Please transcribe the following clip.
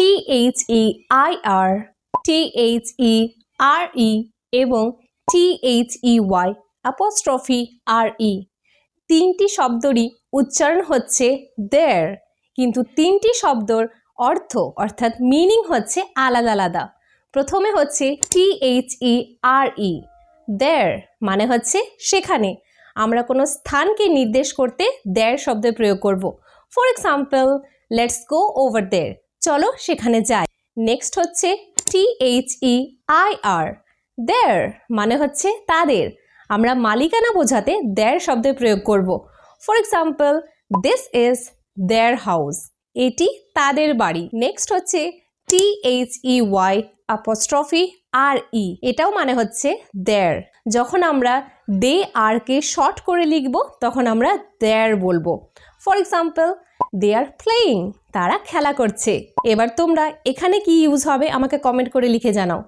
T H E I R T H E R E এবং T H E Y apostrophe R E তিনটি শব্দরই উচ্চারণ হচ্ছে দেয়ার কিন্তু তিনটি শব্দর অর্থ অর্থাৎ মিনিং হচ্ছে আলাদা আলাদা। প্রথমে হচ্ছে টি এইচ ই আর ই দেয়ার মানে হচ্ছে সেখানে। আমরা কোনো স্থানকে নির্দেশ করতে দেয়ার শব্দের প্রয়োগ করব। For example let's go over there চলো সেখানে যাই। নেক্সট হচ্ছে টি এইচ ই আই আর দেয়ার মানে হচ্ছে তাদের। আমরা মালিকানা বোঝাতে দেয়ার শব্দের প্রয়োগ করব। For example this is their house এটি তাদের বাড়ি। নেক্সট হচ্ছে T H E Y apostrophe R E এটাও মানে হচ্ছে দেয়ার যখন আমরা দে আর কে শর্ট করে লিখব, তখন আমরা দেয়ার বলব। For example they are playing তারা খেলা করছে। এবার তোমরা এখানে কি ইউজ হবে আমাকে কমেন্ট করে লিখে জানাও।